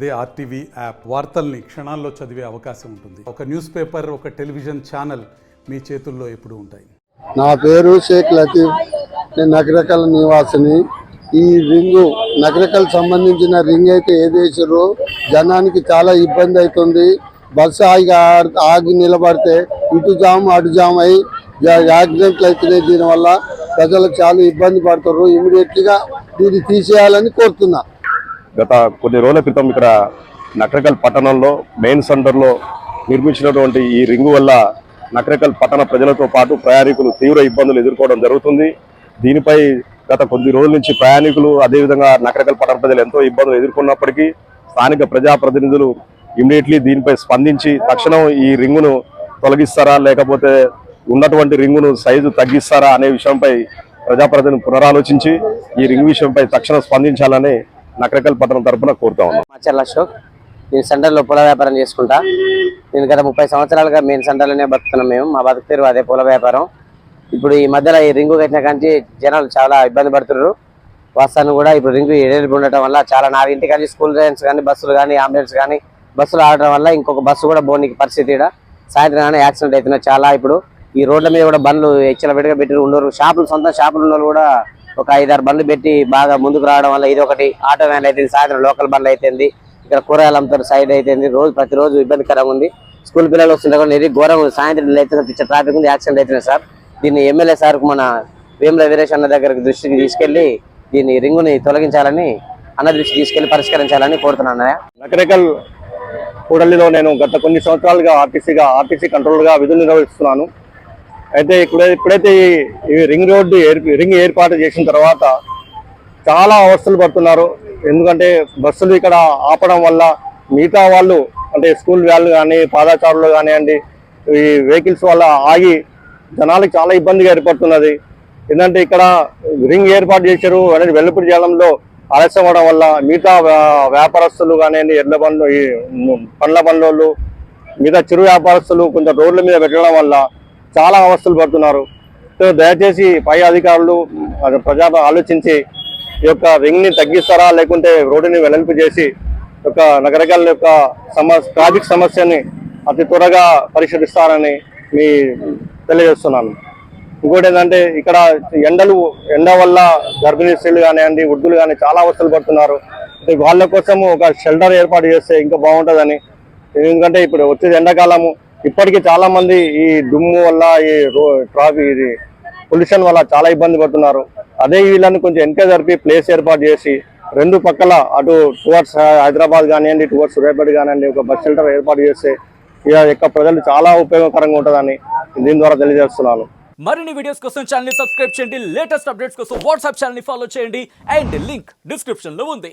అదే RTV app. వార్తల్ని క్షణాల్లో చదివే అవకాశం ఉంటుంది. ఒక న్యూస్ పేపర్ ఒక టెలివిజన్ ఛానల్ మీ చేతుల్లో ఎప్పుడు ఉంటాయి. నా పేరు షేక్ లతీఫ్. నేను నగరకల్ నివాసిని. ఈ రింగు నగరకల్ సంబంధించిన రింగ్ అయితే ఏదేసారో జనానికి చాలా ఇబ్బంది అవుతుంది. బస్సు ఆగి ఆగి నిలబడితే ఇటు జామ్ అటు జామ్ అయి యాక్సిడెంట్లు అవుతున్నాయి. దీనివల్ల ప్రజలకు చాలా ఇబ్బంది పడుతున్నారు ఇమీడియట్గా దీన్ని తీసేయాలని కోరుతున్నా. గత కొన్ని రోజుల క్రితం ఇక్కడ నకరకల్ పట్టణంలో మెయిన్ సెంటర్లో నిర్మించినటువంటి ఈ రింగు వల్ల నకరకల్ పట్టణ ప్రజలతో పాటు ప్రయాణికులు తీవ్ర ఇబ్బందులు ఎదుర్కోవడం జరుగుతుంది. దీనిపై గత కొద్ది రోజుల నుంచి ప్రయాణికులు అదేవిధంగా నకరకల్ పట్టణ ప్రజలు ఎంతో ఇబ్బందులు ఎదుర్కొన్నప్పటికీ స్థానిక ప్రజాప్రతినిధులు ఇమీడియట్లీ దీనిపై స్పందించి తక్షణం ఈ రింగును తొలగిస్తారా లేకపోతే ఉన్నటువంటి రింగును సైజు తగ్గిస్తారా అనే విషయంపై ప్రజాప్రతినిధులు పునరాలోచించి ఈ రింగ్ విషయంపై తక్షణం స్పందించాలని నకరకల్ పట్టణం తరపున కోరుతా ఉన్నాం. మాచర్ల అశోక్ నేను సెంటర్లో పూల వ్యాపారం చేసుకుంటా. నేను గత ముప్పై సంవత్సరాలుగా మెయిన్ సెంటర్లోనే బతుకుతున్నాం మేము. మా బతుకు అదే పూల వ్యాపారం. ఇప్పుడు ఈ మధ్యలో ఈ రింగు కట్టిన కానీ జనాలు చాలా ఇబ్బంది పడుతున్నారు. వస్తాను కూడా ఇప్పుడు రింగు ఎడేపు ఉండటం వల్ల చాలా నాలుగు ఇంటి కానీ స్కూల్ ట్రైన్స్ కానీ బస్సులు కానీ అంబులెన్స్ కానీ బస్సులు ఆడటం వల్ల ఇంకొక బస్సు కూడా పోనీకి పరిస్థితి సాయంత్రం కానీ యాక్సిడెంట్ అవుతున్నాయి చాలా ఇప్పుడు. ఈ రోడ్ల మీద కూడా బండ్లు హెచ్చల విడిగా పెట్టి ఉండరు. షాపులు సొంత షాపులు ఉన్న వాళ్ళు కూడా ఒక ఐదారు బండ్లు పెట్టి బాగా ముందుకు రావడం వల్ల ఇది ఒకటి. ఆటో వ్యాన్లు అయితే సాయంత్రం లోకల్ బండ్లు అయితేంది ఇక్కడ కూరగాయలు అమ్ముతారు సైడ్ అయితేంది రోజు ప్రతిరోజు ఇబ్బందికరంగా ఉంది. స్కూల్ పిల్లలు వస్తుంటే కూడా ఇది ఘోరం సాయంత్రం అయితే పిచ్చ ట్రాఫిక్ ఉంది యాక్సిడెంట్ అవుతున్నాయి సార్. దీన్ని ఎమ్మెల్యే సార్ మన వేముల వీరేష్ అన్న దగ్గరకు దృష్టికి తీసుకెళ్ళి దీన్ని రింగుని తొలగించాలని అన్న దృష్టి తీసుకెళ్ళి పరిష్కరించాలని కోరుతున్నాను అన్నయ్య. నకరేకల్ కూడలిలో నేను గత కొన్ని సంవత్సరాలుగా ఆర్టీసీగా ఆర్టీసీ కంట్రోల్గా విధులు నిర్వహిస్తున్నాను. అయితే ఇప్పుడు ఎప్పుడైతే ఈ- రింగ్ రోడ్డు రింగ్ ఏర్పాటు చేసిన తర్వాత చాలా అవస్థలు పడుతున్నారు. ఎందుకంటే బస్సులు ఇక్కడ ఆపడం వల్ల మిగతా వాళ్ళు అంటే స్కూల్ వ్యాన్లు కానీ పాదాచారులు కానివ్వండి ఈ వెహికల్స్ వల్ల ఆగి జనాలకు చాలా ఇబ్బందిగా ఏర్పడుతున్నది. ఏంటంటే ఇక్కడ రింగ్ ఏర్పాటు చేశారు. అనేది వెల్లపూడి జలంలో ఆలస్యం అవడం వల్ల మిగతా వ్యా- వ్యాపారస్తులు కానివ్వండి ఎడ్ల బండ్లు ఈ పండ్ల బండ్లు మిగతా చిరు వ్యాపారస్తులు కొంచెం రోడ్ల మీద పెట్టడం వల్ల చాలా అవస్థలు పడుతున్నారు. సో దయచేసి పై అధికారులు ప్రజా ఆలోచించి ఈ యొక్క రింగ్ని తగ్గిస్తారా లేకుంటే రోడ్డుని వెడల్పు చేసి ఒక యొక్క నగరకాల యొక్క సమస్య ట్రాఫిక్ సమస్యని అతి త్వరగా పరిష్కరిస్తారని మీ తెలియజేస్తున్నాను. ఇంకోటి ఏంటంటే ఇక్కడ ఎండలు ఎండ వల్ల గర్భిణీ స్త్రీలు కానివ్వండి వృద్ధులు కానీ చాలా అవస్థలు పడుతున్నారు. వాళ్ళ కోసం ఒక షెల్టర్ ఏర్పాటు చేస్తే ఇంకా బాగుంటుందని. ఎందుకంటే ఇప్పుడు వచ్చేది ఎండాకాలము. ఇప్పటికీ చాలా మంది ఈ దుమ్ము వల్ల ఈ ట్రాఫిక్ ఇది పొల్యూషన్ వల్ల చాలా ఇబ్బంది పడుతున్నారు. అదే వీళ్ళని కొంచెం వెనక జరిపి ప్లేస్ ఏర్పాటు చేసి రెండు పక్కల అటు టువర్డ్స్ హైదరాబాద్ కానివ్వండి టువర్డ్స్ సూర్యాపేట కానివ్వండి ఒక బస్ షెల్టర్ ఏర్పాటు చేస్తే ఇక యొక్క ప్రజలు చాలా ఉపయోగకరంగా ఉంటుందని దీని ద్వారా తెలియజేస్తున్నాను. మరిన్ని వీడియోస్ కోసం ఛానల్ సబ్స్క్రైబ్ చేయండి. లేటెస్ట్ అప్డేట్స్ కోసం వాట్సాప్ ఛానల్ని ఫాలో చేయండి. అండ్ లింక్ డిస్క్రిప్షన్లో ఉంది.